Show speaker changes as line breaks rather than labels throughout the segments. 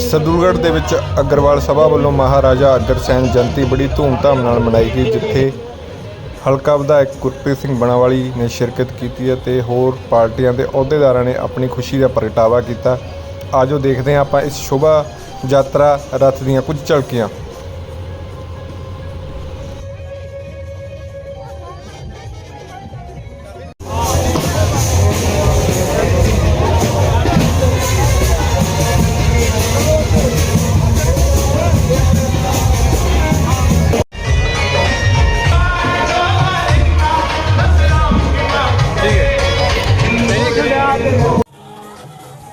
ਸਦੂਲਗੜ੍ਹ ਦੇ ਵਿੱਚ ਅਗਰਵਾਲ ਸਭਾ ਵੱਲੋਂ ਮਹਾਰਾਜਾ ਅਗਰਸੈਨ ਜਯੰਤੀ ਬੜੀ ਧੂਮਧਾਮ ਨਾਲ ਮਨਾਈ ਗਈ, ਜਿੱਥੇ ਹਲਕਾ ਵਿਧਾਇਕ ਗੁਰਪ੍ਰੀਤ ਸਿੰਘ ਬਣਾਵਾਲੀ ਨੇ ਸ਼ਿਰਕਤ ਕੀਤੀ ਅਤੇ ਹੋਰ ਪਾਰਟੀਆਂ ਦੇ ਅਹੁਦੇਦਾਰਾਂ ਨੇ ਆਪਣੀ ਖੁਸ਼ੀ ਦਾ ਪ੍ਰਗਟਾਵਾ ਕੀਤਾ। ਆਜੋ ਦੇਖਦੇ ਹਾਂ ਆਪਾਂ ਇਸ ਸ਼ੋਭਾ ਯਾਤਰਾ ਰੱਥ ਦੀਆਂ ਕੁਝ ਝਲਕੀਆਂ।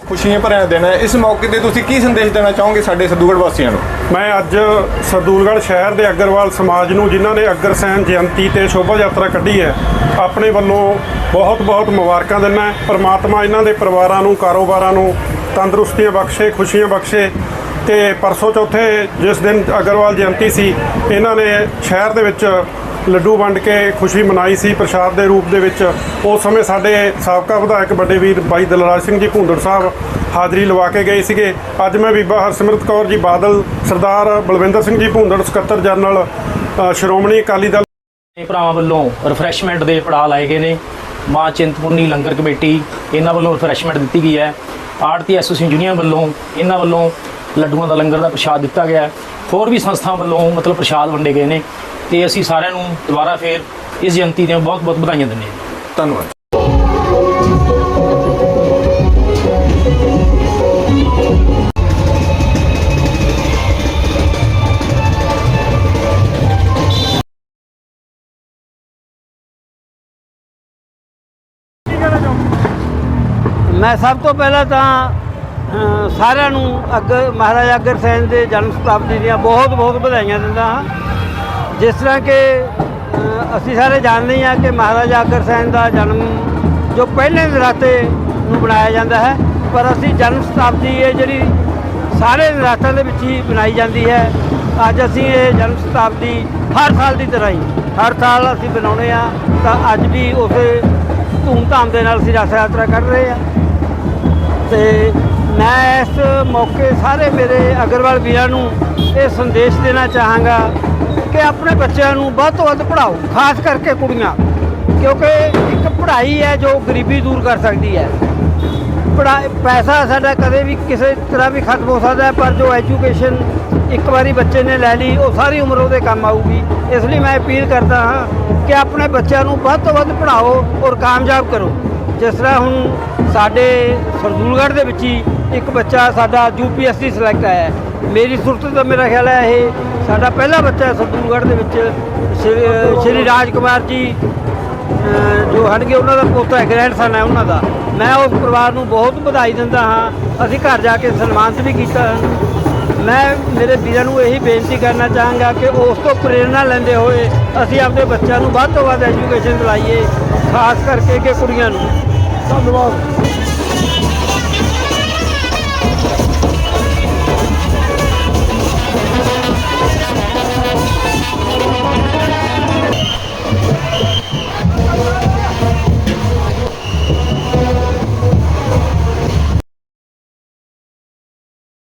ਖੁਸ਼ੀਆਂ ਭਰਿਆ ਦਿਨ ਹੈ। ਇਸ ਮੌਕੇ ਤੇ ਤੁਸੀਂ ਕੀ ਸੰਦੇਸ਼ ਦੇਣਾ ਚਾਹੋਗੇ ਸਾਡੇ ਸਦੂਗੜ੍ਹ ਵਾਸੀਆਂ ਨੂੰ?
ਮੈਂ ਅੱਜ ਸਰਦੂਲਗੜ੍ਹ ਸ਼ਹਿਰ ਦੇ ਅਗਰਵਾਲ ਸਮਾਜ ਨੂੰ, ਜਿਨ੍ਹਾਂ ਨੇ ਅਗਰਸੈਨ ਜਯੰਤੀ ਤੇ ਸ਼ੋਭਾ ਯਾਤਰਾ ਕੱਢੀ ਹੈ, ਆਪਣੇ ਵੱਲੋਂ ਬਹੁਤ-ਬਹੁਤ ਮੁਬਾਰਕਾਂ ਦਿੰਦਾ ਪਰਮਾਤਮਾ ਇਹਨਾਂ ਦੇ ਪਰਿਵਾਰਾਂ ਨੂੰ, ਕਾਰੋਬਾਰਾਂ ਨੂੰ ਤੰਦਰੁਸਤੀਆਂ ਬਖਸ਼ੇ, ਖੁਸ਼ੀਆਂ ਬਖਸ਼ੇ। ਤੇ ਪਰਸੋਂ ਚੌਥੇ ਜਿਸ ਦਿਨ ਅਗਰਵਾਲ ਜਯੰਤੀ ਸੀ, ਇਹਨਾਂ ਨੇ ਸ਼ਹਿਰ ਦੇ ਵਿੱਚ ਲੱਡੂ ਵੰਡ ਕੇ ਖੁਸ਼ੀ ਮਨਾਈ ਸੀ ਪ੍ਰਸ਼ਾਦ ਦੇ ਰੂਪ ਦੇ ਵਿੱਚ। ਉਸ ਸਮੇਂ ਸਾਡੇ ਸਾਬਕਾ ਵਿਧਾਇਕ ਵੱਡੇ ਵੀਰ ਬਾਈ ਦਲਰਾਜ ਸਿੰਘ ਜੀ ਭੁੰਦੜ ਸਾਹਿਬ ਹਾਜ਼ਰੀ ਲਵਾ ਕੇ ਗਏ ਸੀਗੇ। ਅੱਜ ਮੈਂ ਬੀਬਾ ਹਰਸਿਮਰਤ ਕੌਰ ਜੀ ਬਾਦਲ, ਸਰਦਾਰ ਬਲਵਿੰਦਰ ਸਿੰਘ ਜੀ ਭੁੰਦੜ ਸਕੱਤਰ ਜਨਰਲ ਸ਼੍ਰੋਮਣੀ ਅਕਾਲੀ ਦਲ
ਭਰਾਵਾਂ ਵੱਲੋਂ ਰਿਫਰੈਸ਼ਮੈਂਟ ਦੇ ਪੜਾਅ ਲਾਏ ਗਏ ਨੇ। ਮਾਂ ਚਿੰਤਪੁਰਨੀ ਲੰਗਰ ਕਮੇਟੀ ਇਹਨਾਂ ਵੱਲੋਂ ਰਿਫਰੈਸ਼ਮੈਂਟ ਦਿੱਤੀ ਗਈ ਹੈ। ਆੜਤੀ ਐਸੋਸੀਏਸ਼ਨ ਯੂਨੀਅਨ ਵੱਲੋਂ ਇਹਨਾਂ ਵੱਲੋਂ ਲੱਡੂਆਂ ਦਾ ਲੰਗਰ ਦਾ ਪ੍ਰਸ਼ਾਦ ਦਿੱਤਾ ਗਿਆ ਹੈ। ਹੋਰ ਵੀ ਸੰਸਥਾ ਵੱਲੋਂ ਮਤਲਬ ਪ੍ਰਸ਼ਾਦ ਵੰਡੇ ਗਏ ਨੇ ਤੇ ਅਸੀਂ ਸਾਰਿਆਂ ਨੂੰ ਦੁਬਾਰਾ ਫੇਰ ਇਸ ਜਯੰਤੀ ਦੀਆਂ ਬਹੁਤ ਬਹੁਤ ਵਧਾਈਆਂ ਦਿੰਦੇ ਹਾਂ
ਧੰਨਵਾਦ
ਮੈਂ ਸਭ ਤੋਂ ਪਹਿਲਾਂ ਤਾਂ ਸਾਰਿਆਂ ਨੂੰ ਅੱਗ ਮਹਾਰਾਜਾ ਅਗਰਸੈਨ ਦੇ ਜਨਮ ਸ਼ਤਾਬਦੀ ਦੀਆਂ ਬਹੁਤ ਬਹੁਤ ਵਧਾਈਆਂ ਦਿੰਦਾ ਹਾਂ। ਜਿਸ ਤਰ੍ਹਾਂ ਕਿ ਅਸੀਂ ਸਾਰੇ ਜਾਣਦੇ ਹਾਂ ਕਿ ਮਹਾਰਾਜਾ ਅਗਰਸੈਨ ਦਾ ਜਨਮ ਜੋ ਪਹਿਲੇ ਨਰਾਤੇ ਨੂੰ ਬਣਾਇਆ ਜਾਂਦਾ ਹੈ, ਪਰ ਅਸੀਂ ਜਨਮ ਸ਼ਤਾਬਦੀ ਇਹ ਜਿਹੜੀ ਸਾਰੇ ਨਰਾਤਿਆਂ ਦੇ ਵਿੱਚ ਹੀ ਬਣਾਈ ਜਾਂਦੀ ਹੈ। ਅੱਜ ਅਸੀਂ ਇਹ ਜਨਮ ਸ਼ਤਾਬਦੀ ਹਰ ਸਾਲ ਦੀ ਤਰ੍ਹਾਂ ਹੀ, ਹਰ ਸਾਲ ਅਸੀਂ ਬਣਾਉਂਦੇ ਆ ਤਾਂ ਅੱਜ ਵੀ ਉਸੇ ਧੂਮਧਾਮ ਦੇ ਨਾਲ ਅਸੀਂ ਰਥ ਯਾਤਰਾ ਕਰ ਰਹੇ ਹਾਂ। ਤੇ ਇਸ ਮੌਕੇ ਸਾਰੇ ਮੇਰੇ ਅਗਰਵਾਲ ਵੀਰਾਂ ਨੂੰ ਇਹ ਸੰਦੇਸ਼ ਦੇਣਾ ਚਾਹਾਂਗਾ ਕਿ ਆਪਣੇ ਬੱਚਿਆਂ ਨੂੰ ਵੱਧ ਤੋਂ ਵੱਧ ਪੜ੍ਹਾਓ, ਖਾਸ ਕਰਕੇ ਕੁੜੀਆਂ, ਕਿਉਂਕਿ ਇੱਕ ਪੜ੍ਹਾਈ ਹੈ ਜੋ ਗਰੀਬੀ ਦੂਰ ਕਰ ਸਕਦੀ ਹੈ। ਪੜਾ ਪੈਸਾ ਸਾਡਾ ਕਦੇ ਵੀ ਕਿਸੇ ਤਰ੍ਹਾਂ ਵੀ ਖਤਮ ਹੋ ਸਕਦਾ ਪਰ ਜੋ ਐਜੂਕੇਸ਼ਨ ਇੱਕ ਵਾਰੀ ਬੱਚੇ ਨੇ ਲੈ ਲਈ, ਉਹ ਸਾਰੀ ਉਮਰ ਉਹਦੇ ਕੰਮ ਆਊਗੀ। ਇਸ ਲਈ ਮੈਂ ਅਪੀਲ ਕਰਦਾ ਹਾਂ ਕਿ ਆਪਣੇ ਬੱਚਿਆਂ ਨੂੰ ਵੱਧ ਤੋਂ ਵੱਧ ਪੜ੍ਹਾਓ ਔਰ ਕਾਮਯਾਬ ਕਰੋ। ਜਿਸ ਤਰ੍ਹਾਂ ਹੁਣ ਸਾਡੇ ਸਰਦੂਲਗੜ੍ਹ ਦੇ ਵਿੱਚ ਹੀ ਇੱਕ ਬੱਚਾ ਸਾਡਾ ਯੂਪੀਐਸਸੀ ਸਿਲੈਕਟ ਆਇਆ ਹੈ। ਮੇਰੀ ਸੁਰਤ ਦਾ ਮੇਰਾ ਖਿਆਲ ਹੈ ਇਹ ਸਾਡਾ ਪਹਿਲਾ ਬੱਚਾ ਹੈ ਸਰਦੂਲਗੜ੍ਹ ਦੇ ਵਿੱਚ। ਸ਼੍ਰੀ- ਸ਼੍ਰੀ ਰਾਜ ਕੁਮਾਰ ਜੀ ਜੋ ਹਟ ਉਹਨਾਂ ਦਾ ਪੋਤਾ ਹੈ ਗ੍ਰੈਂਡਸਨ ਹੈ ਉਹਨਾਂ ਦਾ। ਮੈਂ ਉਸ ਪਰਿਵਾਰ ਨੂੰ ਬਹੁਤ ਵਧਾਈ ਦਿੰਦਾ ਹਾਂ। ਅਸੀਂ ਘਰ ਜਾ ਕੇ ਸਨਮਾਨਿਤ ਵੀ ਕੀਤਾ ਮੈਂ ਮੇਰੇ ਵੀਰਾਂ ਨੂੰ ਇਹੀ ਬੇਨਤੀ ਕਰਨਾ ਚਾਹਾਂਗਾ ਕਿ ਉਸ ਤੋਂ ਪ੍ਰੇਰਣਾ ਲੈਂਦੇ ਹੋਏ ਅਸੀਂ ਆਪਣੇ ਬੱਚਿਆਂ ਨੂੰ ਵੱਧ ਤੋਂ ਵੱਧ ਐਜੂਕੇਸ਼ਨ ਦਿਲਾਈਏ। ਖਾਸ ਕਰਕੇ ਕਿ ਕੁੜੀਆਂ ਨੂੰ। ਧੰਨਵਾਦ।